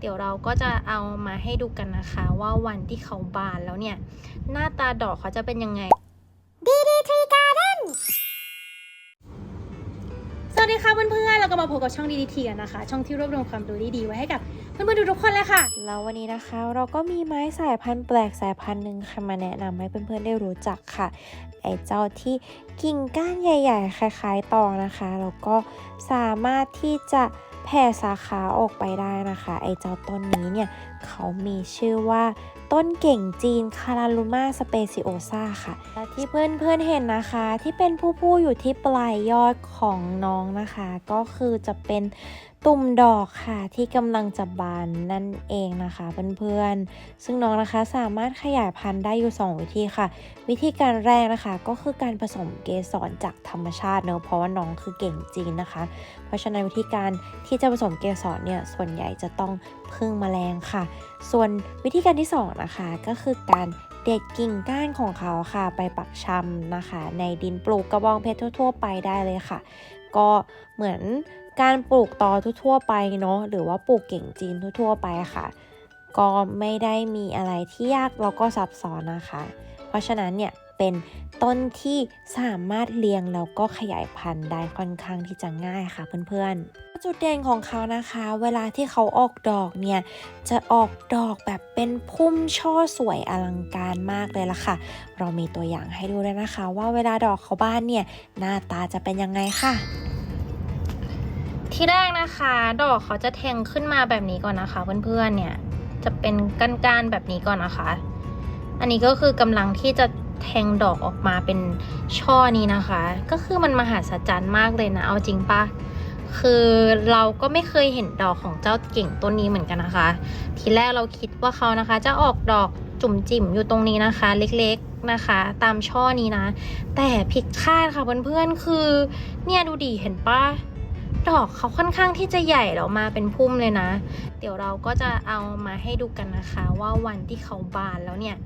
เดี๋ยวเราก็จะเอามาให้ดูกันนะคะ ว่าวันที่เขาบานแล้วเนี่ย หน้าตาดอกเขาจะเป็นยังไง DD Tree Garden สวัสดีค่ะเพื่อนๆเราก็มาพบกับช่อง DDT กันนะคะ ช่องที่รวบรวมความรู้ดีๆไว้ให้กับเพื่อนๆทุกๆคนเลยค่ะ แล้ววันนี้นะคะเราก็มีไม้สายพันธุ์แปลกสายพันธุ์หนึ่งค่ะมาแนะนำให้เพื่อนๆได้รู้จักค่ะ ไอ้เจ้าที่กิ่งก้านใหญ่ ๆ คล้าย ๆตองนะคะแล้วก็สามารถที่จะ แผ่สาขาออกไปได้นะคะ ไอเจ้าต้นนี้เนี่ยเขามีชื่อว่าต้นเก่งจีนคาราลูมาสเปซิโอซาค่ะและที่เพื่อนๆเห็นนะคะ ที่เป็นผู้ๆอยู่ที่ปลายยอดของน้องนะคะ ก็คือจะเป็น ตุ่มดอกค่ะที่กำลังจะบานนั่นเองนะคะเพื่อนๆ ซึ่งน้องนะคะสามารถขยายพันธุ์ได้อยู่ 2 วิธีค่ะ วิธีการแรกนะคะก็คือการผสมเกสรจากธรรมชาติเนอะเพราะว่าน้องคือเก่งจริงนะคะ เพราะฉะนั้นวิธีการที่จะผสมเกสรเนี่ยส่วนใหญ่จะต้องพึ่งแมลงค่ะ ส่วนวิธีการที่สองนะคะก็คือการเด็ดกิ่งก้านของเขาค่ะ ไปปักชำนะคะ ในดินปลูกกระบองเพชรทั่ว ๆ ไปได้เลยค่ะ ก็เหมือน การปลูกตอทั่วๆไปเนาะหรือว่าปลูกเก่งจีนทั่วๆไปค่ะ ก็ไม่ได้มีอะไรที่ยากแล้วก็ซับซ้อนนะคะ เพราะฉะนั้นเนี่ยเป็นต้นที่สามารถเลี้ยงแล้วก็ขยายพันธุ์ได้ค่อนข้างที่จะง่ายค่ะเพื่อนๆ จุดเด่นของเขานะคะ เวลาที่เขาออกดอกเนี่ยจะออกดอกแบบเป็นพุ่มช่อสวยอลังการมากเลยล่ะค่ะ เรามีตัวอย่างให้ดูด้วยนะคะ ว่าเวลาดอกเขาบ้านเนี่ยหน้าตาจะเป็นยังไงค่ะ ที่แรกนะคะดอกเขาจะแทงขึ้นมาแบบนี้ก่อนนะคะ เพื่อนๆเนี่ยจะเป็นก้านๆแบบนี้ก่อนนะคะ อันนี้ก็คือกำลังที่จะแทงดอกออกมาเป็นช่อนี้นะคะ ก็คือมันมหัศจรรย์มากเลยนะเอาจริงปะคือเราก็ไม่เคยเห็นดอกของเจ้าเก่งต้นนี้เหมือนกันนะคะ ทีแรกเราคิดว่าเขานะคะ จะออกดอกจุ่มจิ่มอยู่ตรงนี้นะคะ เล็กๆนะคะ ตามช่อนี้นะ แต่ผิดคาดค่ะเพื่อนๆคือเนี่ยดูดิเห็นปะ ดอกเขาค่อนข้างที่จะใหญ่แล้วมาเป็นพุ่มเลยนะ เดี๋ยวเราก็จะเอามาให้ดูกันนะคะ ว่าวันที่เขาบานแล้วเนี่ย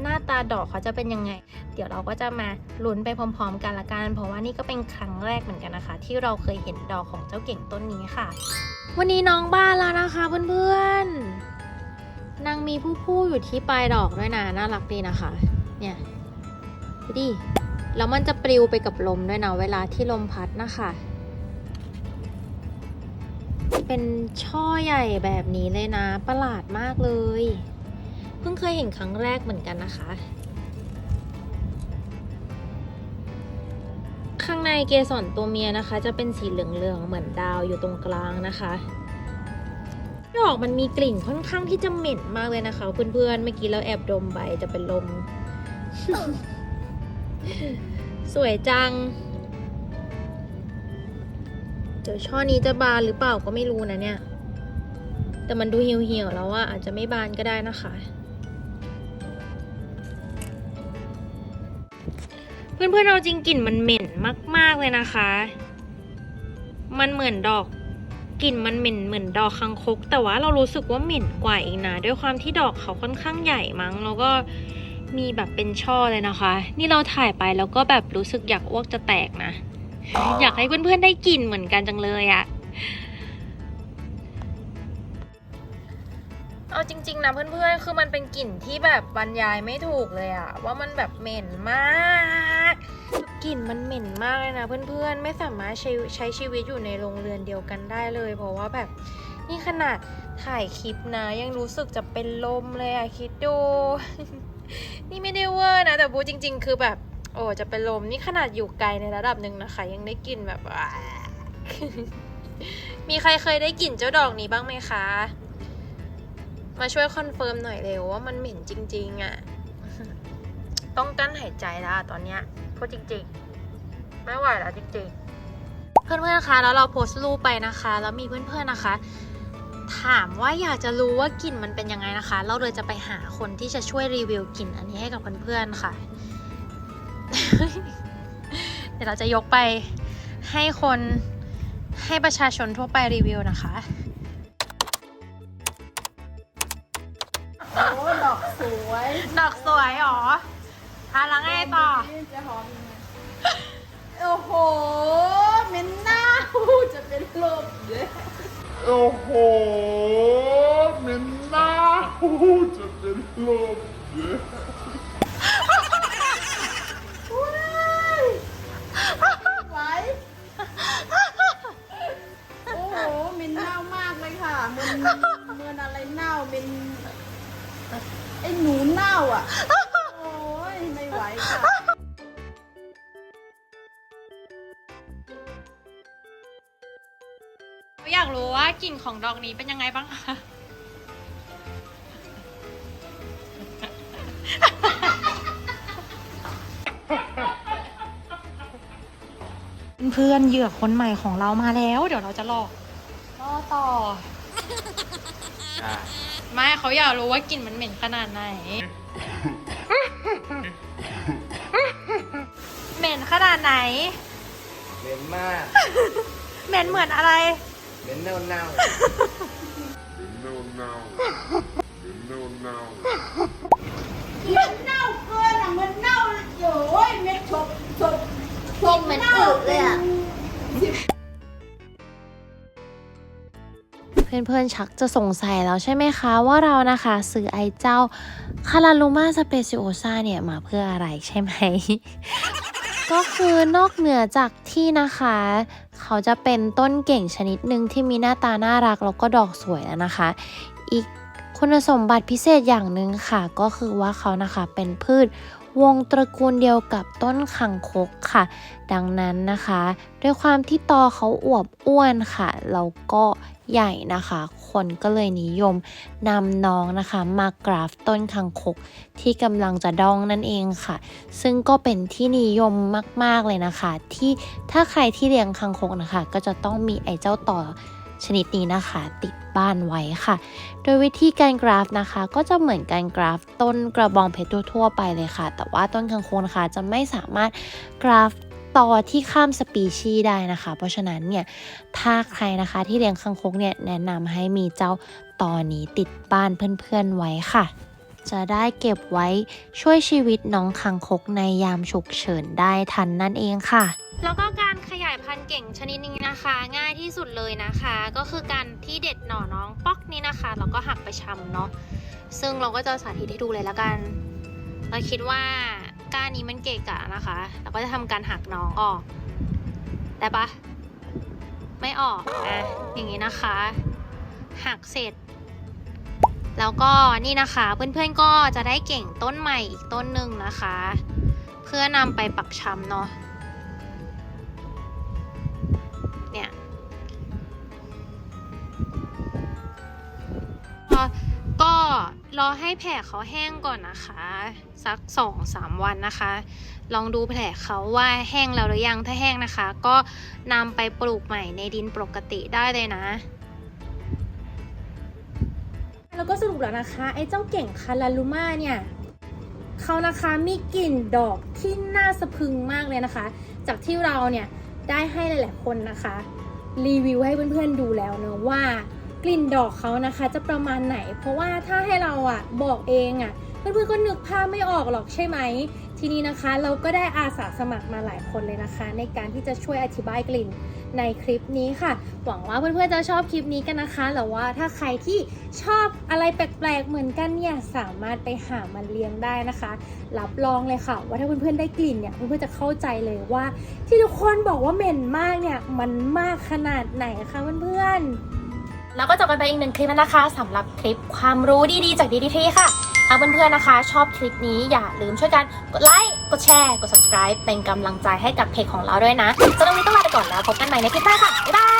หน้าตาดอกเขาจะเป็นยังไง เดี๋ยวเราก็จะมาลุ้นไปพร้อมๆ กันละกัน เพราะว่านี่ก็เป็นครั้งแรกเหมือนกันนะคะ ที่เราเคยเห็นดอกของเจ้าเก่งต้นนี้ค่ะ วันนี้น้องบานแล้วนะคะเพื่อนๆนางมีผู้ผู้อยู่ที่ปลายดอกด้วยนะน่ารักดีนะคะ เนี่ยดูดิแล้วมันจะปลิวไปกับลมด้วยนะเวลาที่ลมพัดนะคะ เป็นช่อใหญ่แบบนี้เลยนะ ประหลาดมากเลย เพิ่งเคยเห็นครั้งแรกเหมือนกันนะคะ ข้างในเกสรตัวเมียนะคะ จะเป็นสีเหลืองๆเหมือนดาวอยู่ตรงกลางนะคะดอกมันมีกลิ่นค่อนข้างที่จะเหม็นมากเลยนะคะ เพื่อนๆ เมื่อกี้เราแอบดมไปจะเป็นลม สวยจัง เดี๋ยวช่อนี้จะบานหรือเปล่าก็ไม่รู้นะเนี่ย แต่มันดูเหี่ยวๆแล้วว่าอาจจะไม่บานก็ได้นะคะ เพื่อนๆเราจริงกลิ่นมันเหม็นมาก ๆเลยนะคะ มันเหมือนดอกกลิ่นมันเหม็นเหมือนดอกคังคก แต่ว่าเรารู้สึกว่าเหม็นกว่าอีกนะด้วยความที่ดอกเขาค่อนข้างใหญ่มั้ง แล้วก็มีแบบเป็นช่อเลยนะคะ นี่เราถ่ายไปแล้วก็แบบรู้สึกอยากอ้วกจะแตกนะ อยากให้เพื่อนๆได้กลิ่นเหมือนกันจังเลยอะเอาจริง ๆนะเพื่อนๆ คือมันเป็นกลิ่นที่แบบบรรยายไม่ถูกเลยอะว่ามันแบบเหม็นมากกลิ่นมันเหม็นมากเลยนะเพื่อนๆ ไม่สามารถใช้ใช้ชีวิตอยู่ในโรงเรือนเดียวกันได้เลย เพราะว่าแบบนี่ขนาดถ่ายคลิปนะยังรู้สึกจะเป็นลมเลยอะคิดดู นี่ไม่ได้เวอร์นะ แต่บูจริง ๆ คือแบบ โอ้จะเป็นลมนี่ขนาดอยู่ไกลในระดับหนึ่งนะคะ ยังได้กลิ่นแบบมีใครเคยได้กลิ่นเจ้าดอกนี้บ้างไหมคะ มาช่วยคอนเฟิร์มหน่อยเร็วว่ามันเหม็นจริง ๆอะ่ะ ต้องกั้นหายใจแล้วตอนเนี้ยพูดจริง ๆ ไม่ไหวแล้วจริง ๆ เพื่อนๆคะแล้วเราโพสต์รูปไปนะคะ แล้วมีเพื่อนๆนะคะ ถามว่าอยากจะรู้ว่ากลิ่นมันเป็นยังไงนะคะ เราเลยจะไปหาคนที่จะช่วยรีวิวกลิ่นอันนี้ให้กับเพื่อนๆค่ะ เดี๋ยวเราจะยกไปให้คนให้ประชาชนทั่วไปรีวิวนะคะโอ้ดอกสวยดอกสวยหรออะแล้วไงต่อจะหอมยังไงโอ้โหเหม็นเน่าจะเป็นลมเลยโอ้โหเหม็จะเป็นลม ไอ้หนูเน่าอะ โอ้ยไม่ไหวค่ะ อยากรู้ว่ากลิ่นของดอกนี้เป็นยังไงบ้างคะ เพื่อนเหยื่อคนใหม่ของเรามาแล้ว เดี๋ยวเราจะรอรอต่อ ไม่เขาอยากรู้ว่ากลิ่นมันเหม็นขนาดไหน เหม็นขนาดไหน เหม็นมาก เหม็นเหมือนอะไร เหม็นเน่าเน่าเป็นเน่าเน่าเป็นเน่าเน่า เพื่อนๆชักจะสงสัยแล้วใช่ไหมคะ ว่าเรานะคะซื้อไอเจ้าคาราลูมาสเปซิโอซาเนี่ยมาเพื่ออะไรใช่ไหม ก็คือนอกเหนือจากที่นะคะ เขาจะเป็นต้นเก่งชนิดหนึ่งที่มีหน้าตาน่ารักแล้วก็ดอกสวยแล้วนะคะ อีกคุณสมบัติพิเศษอย่างหนึ่งค่ะ ก็คือว่าเขานะคะเป็นพืช วงตระกูลเดียวกับต้นคังคกค่ะ ดังนั้นนะคะ ด้วยความที่ตอเขาอวบอ้วนค่ะแล้วก็ใหญ่นะคะ คนก็เลยนิยมนำน้องนะคะมากราฟต้นคังคกที่กำลังจะดองนั่นเองค่ะ ซึ่งก็เป็นที่นิยมมาก ๆ เลยนะคะ ที่ถ้าใครที่เลี้ยงคังคกนะคะ ก็จะต้องมีไอ้เจ้าต่อ ชนิดนี้นะคะ ติดบ้านไว้ค่ะ โดยวิธีการกราฟนะคะ ก็จะเหมือนการกราฟต้นกระบองเพชรทั่วๆไปเลยค่ะ แต่ว่าต้นคังคกนะคะจะไม่สามารถกราฟต่อที่ข้ามสปีชีได้นะคะ เพราะฉะนั้นเนี่ยถ้าใครนะคะที่เลี้ยงคังคกเนี่ยแนะนำให้มีเจ้าตอนี้ติดบ้านเพื่อนๆไว้ค่ะ จะได้เก็บไว้ช่วยชีวิตน้องคังคกในยามฉุกเฉินได้ทันนั่นเองค่ะ แล้วก็การขยายพันธุ์เก่งชนิดนี้นะคะ ง่ายที่สุดเลยนะคะ ก็คือการที่เด็ดหน่อน้องป๊อกนี้นะคะแล้วก็หักไปชำเนาะซึ่งเราก็จะสาธิตให้ดูเลยละกัน เราคิดว่าก้านนี้มันเกะกะนะคะเราก็จะทำการหักน้องออกได้ปะไม่ออกนะอย่างนี้นะคะ หักเสร็จ แล้วก็นี่นะคะเพื่อนๆก็จะได้เก่งต้นใหม่อีกต้นหนึ่งนะคะ เพื่อนำไปปักชำเนาะ รอให้แผลเขาแห้งก่อนนะคะ สักสองสามวันนะคะ ลองดูแผลเขาว่าแห้งแล้วหรือยังถ้าแห้งนะคะ ก็นำไปปลูกใหม่ในดินปกติได้เลยนะแล้วก็สรุปแล้วนะคะ ไอ้เจ้าเก่งคาราลูมาเนี่ยเขานะคะมีกลิ่นดอกที่น่าสะพึงมากเลยนะคะ จากที่เราเนี่ยได้ให้หลายๆคนนะคะ รีวิวให้เพื่อนๆดูแล้วเนอะว่า กลิ่นดอกเขานะคะจะประมาณไหน เพราะว่าถ้าให้เราอะบอกเองอะเพื่อนๆก็นึกภาพไม่ออกหรอกใช่ไหม ทีนี้นะคะเราก็ได้อาสาสมัครมาหลายคนเลยนะคะ ในการที่จะช่วยอธิบายกลิ่นในคลิปนี้ค่ะ หวังว่าเพื่อนๆจะชอบคลิปนี้กันนะคะหรือว่าถ้าใครที่ชอบอะไรแปลกๆเหมือนกันเนี่ยสามารถไปหามันเลี้ยงได้นะคะ รับรองเลยค่ะ ว่าถ้าเพื่อนๆได้กลิ่นเนี่ยเพื่อนๆจะเข้าใจเลยว่า ที่ทุกคนบอกว่าเหม็นมากเนี่ยมันมากขนาดไหนคะเพื่อนๆ แล้วก็จบกันไปอีกหนึ่งคลิปแล้วนะคะสำหรับคลิปความรู้ดีๆ จากดีดีทีค่ะถ้าเพื่อนๆนะคะ ชอบคลิปนี้อย่าลืมช่วยกันกดไลค์กดแชร์ กด subscribe เป็นกำลังใจให้กับเพจของเราด้วยนะสำหรับวันนี้ต้องลาไปก่อนแล้วพบกันใหม่ในคลิปหน้าค่ะบ๊ายบาย